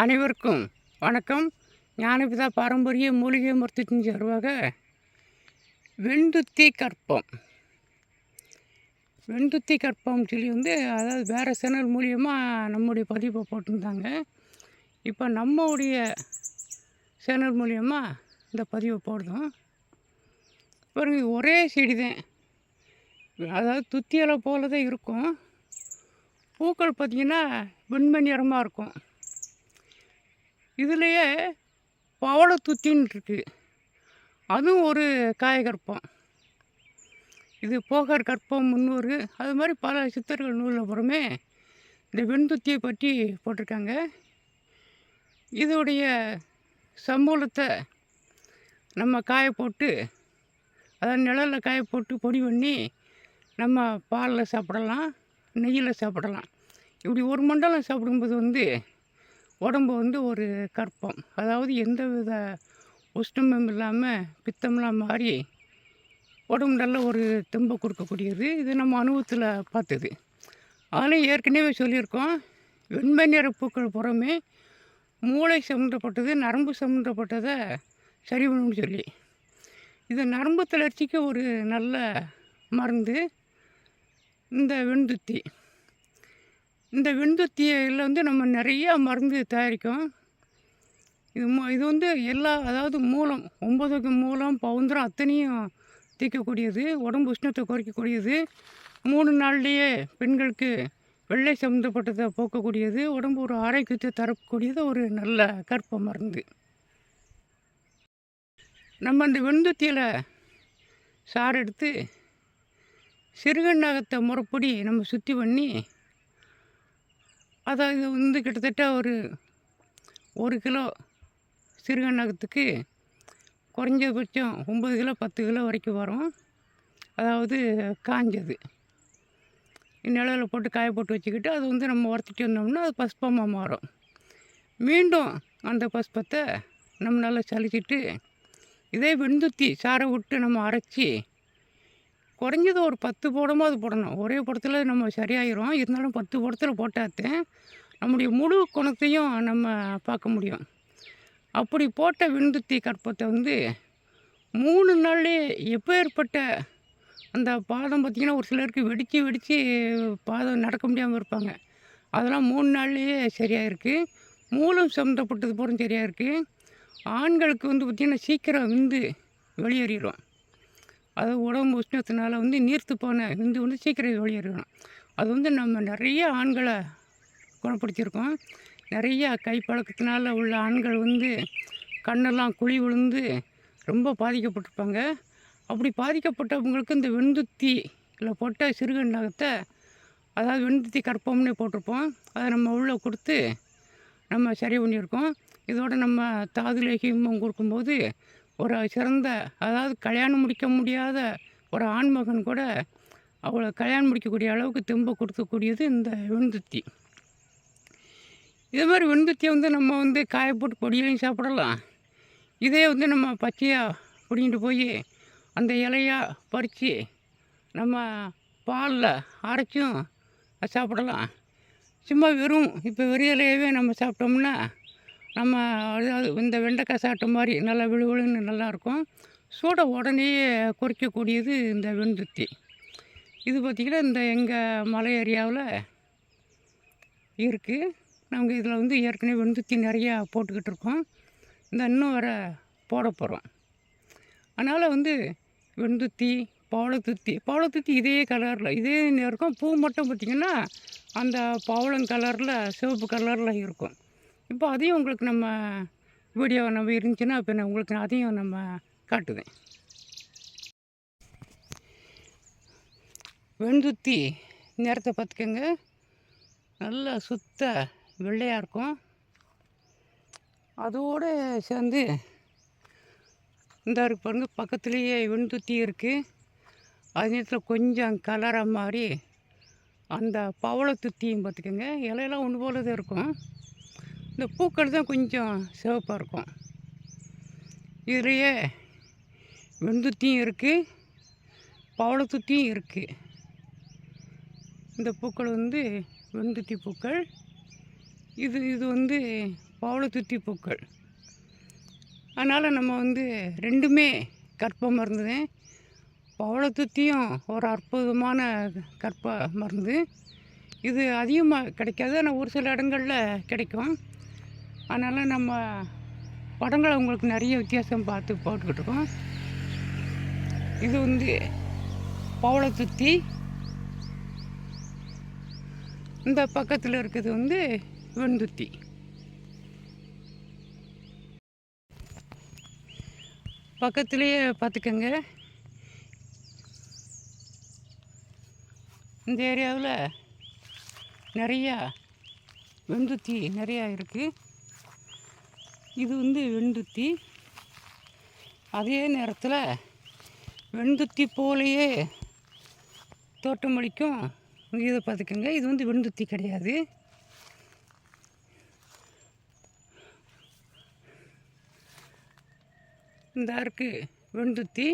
அனைவருக்கும் வணக்கம். ஞானபிதா பாரம்பரிய மூலிகை மருத்துவத்தின் சார்பாக வெண்டுத்தி கற்பம். வெண்டுத்தி கற்பம் சொல்லி வந்து அதாவது வேறு சேனல் மூலியமாக நம்முடைய பதிவை போட்டிருந்தாங்க. இப்போ நம்முடைய சேனல் மூலியமாக இந்த பதிவை போடுறோம். பாருங்க ஒரே செடி தான் அதாவது துத்தியலை போல தான் இருக்கும். பூக்கள் பார்த்திங்கன்னா வெண்மை நிறமாக இருக்கும். இதுலேயே பவள துத்தின்னு இருக்குது அதுவும் ஒரு காயகற்பம் இது போகர் கற்பம் முன்னூறு. அது மாதிரி பல சித்தர்கள் நூலில் புறமே இந்த வெண்துத்தியை பற்றி போட்டிருக்காங்க. இதோடைய சம்பூலத்தை நம்ம காய போட்டு அதை நிழலில் காய போட்டு பொடி பண்ணி நம்ம பாலில் சாப்பிடலாம் நெய்யில் சாப்பிடலாம். இப்படி ஒரு மண்டலம் சாப்பிடும்போது வந்து உடம்பு வந்து ஒரு கற்பம். அதாவது எந்த வித உஷ்ணமும் இல்லாமல் பித்தம்லாம் மாறி உடம்பு நல்ல ஒரு தெம்பை கொடுக்கக்கூடியது. இது நம்ம அனுபவத்தில் பார்த்தது. அதில் ஏற்கனவே சொல்லியிருக்கோம். வெண்மை நிற பூக்கள் புறமே மூளை சம்மந்தப்பட்டது நரம்பு சம்மந்தப்பட்டதை சரி பண்ணணும்னு சொல்லி. இது நரம்பு தளர்ச்சிக்கு ஒரு நல்ல மருந்து. இந்த வெண்துத்தி. இந்த வெண்துத்தியில் வந்து நம்ம நிறையா மருந்து தயாரிக்கும் இது இது வந்து எல்லா அதாவது மூலம் ஒம்பதுக்கு மூலம் பவுந்தரம் அத்தனையும் தீர்க்கக்கூடியது உடம்பு உஷ்ணத்தை குறைக்கக்கூடியது. மூணு நாள்லேயே பெண்களுக்கு வெள்ளை சம்மந்தப்பட்டதை போக்கக்கூடியது உடம்பு ஒரு ஆரோக்கியத்தை தரக்கூடியது ஒரு நல்ல கற்ப மருந்து. நம்ம அந்த வெண்துத்தியில் சாறு எடுத்து சிறுகண்ணகத்தை முறைப்படி நம்ம சுத்தி பண்ணி அதாவது வந்து கிட்டத்தட்ட ஒரு ஒரு கிலோ சிறுகண்ணகத்துக்கு குறைஞ்சபட்சம் ஒம்பது கிலோ பத்து கிலோ வரைக்கும் வரும். அதாவது காஞ்சது. நிழலில் போட்டு காய போட்டு வச்சுக்கிட்டு அது வந்து நம்ம வறுத்துட்டு வந்தோம்னா அது பஸ்பமாக மாறும். மீண்டும் அந்த பஸ்பத்தை நம்ம நல்லா சலிச்சிட்டு இதே வெண்துத்தி சாரை விட்டு நம்ம அரைச்சி குறைஞ்சது ஒரு பத்து போடமாவது போடணும். ஒரே படத்தில் நம்ம சரியாயிரும். இருந்தாலும் பத்து படத்தில் போட்டாத்தேன் நம்முடைய முழு குணத்தையும் நம்ம பார்க்க முடியும். அப்படி போட்ட விண்துத்தி கற்பத்தை வந்து மூணு நாள்லேயே எப்பேற்பட்ட அந்த பாதம் பார்த்திங்கன்னா ஒரு சிலருக்கு வெடித்து வெடித்து பாதம் நடக்க முடியாமல் இருப்பாங்க. அதெல்லாம் மூணு நாள்லேயே சரியாயிருக்கு. மூலம் சம்மந்தப்பட்டது பூரா சரியாயிருக்கு. ஆண்களுக்கு வந்து பார்த்திங்கன்னா சீக்கிரம் விந்து வெளியேறிடும். அது உடம்பு உஷ்ணத்தினால வந்து நீர்த்து போன விந்து வந்து சீக்கிரம் வெளியேறணும் அது வந்து நம்ம நிறைய ஆண்களை குணப்படுத்தியிருக்கோம். நிறையா கைப்பழக்கத்தினால உள்ள ஆண்கள் வந்து கண்ணெல்லாம் குழி விழுந்து ரொம்ப பாதிக்கப்பட்டிருப்பாங்க. அப்படி பாதிக்கப்பட்டவங்களுக்கு இந்த வெண்துத்தியில் போட்ட சிறுகண்டகத்தை அதாவது வெந்துத்தி கற்பம்னே போட்டிருப்போம். அதை நம்ம உள்ளே கொடுத்து நம்ம சரி பண்ணியிருக்கோம். இதோட நம்ம தாதுலேகியமும் கொடுக்கும்போது ஒரு சிறந்த அதாவது கல்யாணம் முடிக்க முடியாத ஒரு ஆண்மகன் கூட அவளை கல்யாணம் முடிக்கக்கூடிய அளவுக்கு தெம்பை கொடுக்கக்கூடியது இந்த வெண்துத்தி. இது மாதிரி வெண்துத்தியை வந்து நம்ம வந்து காய போட்டு பொடியிலையும் சாப்பிடலாம். இதே வந்து நம்ம பச்சையாக பிடிங்கிட்டு போய் அந்த இலையாக பறித்து நம்ம பாலில் அரைச்சும் சாப்பிடலாம். சும்மா வெறும் இப்போ வெறும் இலையவே நம்ம சாப்பிட்டோம்னா நம்ம அதாவது இந்த வெண்டைக்காய் சாப்பிட்ட மாதிரி நல்லா விழுவிழுன்னு நல்லாயிருக்கும் சூட உடனே குறைக்கக்கூடியது இந்த வெண்துத்தி இது பார்த்திங்கன்னா இந்த எங்கள் மலை ஏரியாவில் இருக்குது நாங்கள் இதில் வந்து ஏற்கனவே வெண்துத்தி நிறையா போட்டுக்கிட்டு இருக்கோம். இந்த இன்னும் வர போட போகிறோம் அதனால் வந்து வெண்துத்தி பவளத்துத்தி பவளத்துத்தி இதே கலரில் இதே இருக்கும். பூ மட்டும் பார்த்திங்கன்னா அந்த பவளம் கலரில் சிவப்பு கலரில் இருக்கும். இப்போ அதையும் உங்களுக்கு நம்ம வீடியோ நம்ம இருந்துச்சுன்னா இப்போ நான் உங்களுக்கு அதையும் நம்ம காட்டுவேன். வெண்துத்தி நேரத்தை பார்த்துக்கோங்க. நல்லா சுத்த வெள்ளையாக இருக்கும். அதோடு சேர்ந்து இந்த இருக்கு பாருங்கள் பக்கத்துலேயே வெண்துத்தி இருக்குது அது நேரத்தில் கொஞ்சம் கலராக மாதிரி அந்த பவளத்துத்தியும் பார்த்துக்கோங்க. இலையெல்லாம் ஒன்று போல தான் இருக்கும். இந்த பூக்கள் தான் கொஞ்சம் சிவப்பாக இருக்கும். இதுலேயே வெந்துத்தியும் இருக்குது பவளத்துத்தியும் இருக்குது இந்த பூக்கள் வந்து வெந்துத்தி பூக்கள். இது இது வந்து பவளத்துத்தி பூக்கள். அதனால் நம்ம வந்து ரெண்டுமே கற்ப மருந்து பவளத்துத்தியும் ஒரு அற்புதமான கற்ப மருந்து. இது அதிகமாக கிடைக்காது ஆனால் ஒரு சில இடங்களில் கிடைக்கும். அதனால் நம்ம படங்களை உங்களுக்கு நிறைய வித்தியாசம் பார்த்து போட்டுக்கிட்டு இருக்கோம் இது வந்து பவளத்துத்தி. இந்த பக்கத்தில் இருக்கிறது வந்து வெண்துத்தி. பக்கத்துலேயே பார்த்துக்கங்க. இந்த ஏரியாவில் நிறையா வெந்துத்தி நிறையா இருக்குது இது வந்து வெண்டுத்தி அதே நேரத்தில் வெண்துத்தி போலேயே தோட்டமளிக்கும் இதை பார்த்துக்கோங்க. இது வந்து வெண்துத்தி கிடையாது. இந்த இருக்கு வெண்துத்தி.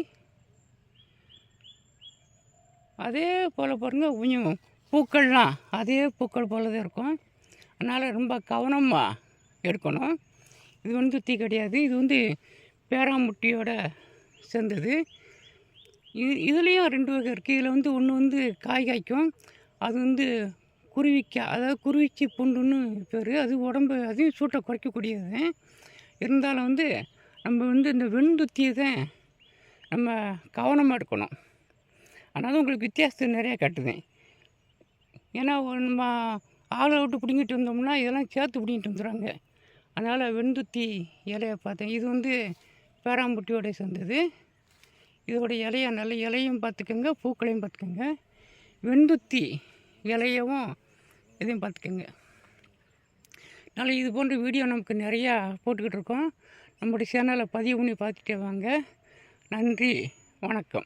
அதே போல் பாருங்கள் கொஞ்சம் பூக்கள்லாம். அதே பூக்கள் போல தான் இருக்கும். அதனால் ரொம்ப கவனமாக எடுக்கணும். இது வெண்துத்தி கிடையாது. இது வந்து பேராமுட்டியோட சேர்ந்தது. இது இதுலேயும் ரெண்டு வகை இருக்குது இதில் வந்து ஒன்று வந்து காய் காய்க்கும். அது வந்து குருவிக்காய் அதாவது குருவிச்சி புண்டுன்னு பேர். அது உடம்பு அதையும் சூட்டை குறைக்கக்கூடியது. இருந்தாலும் வந்து நம்ம வந்து இந்த வெண்துத்தியை தான் நம்ம கவனமாக எடுக்கணும். அதனால் உங்களுக்கு வித்தியாசத்தை நிறையா காட்டுதேன் ஏன்னா நம்ம ஆளை விட்டு பிடிங்கிட்டு வந்தோம்னா இதெல்லாம் சேர்த்து பிடிங்கிட்டு வந்துடுறாங்க அதனால் வெண்துத்தி இலையை பார்த்தேன். இது வந்து பேராம்புட்டியோட சேர்ந்தது. இதோட இலைய நல்ல இலையும் பார்த்துக்கோங்க பூக்களையும் பார்த்துக்கோங்க. வெந்துத்தி இலையவும் இதையும் பார்த்துக்கோங்க. அதனால் இது போன்ற வீடியோ நமக்கு நிறையா போட்டுக்கிட்டு இருக்கோம். நம்முடைய சேனலை பதிவு பண்ணி பார்த்துட்டே வாங்க. நன்றி வணக்கம்.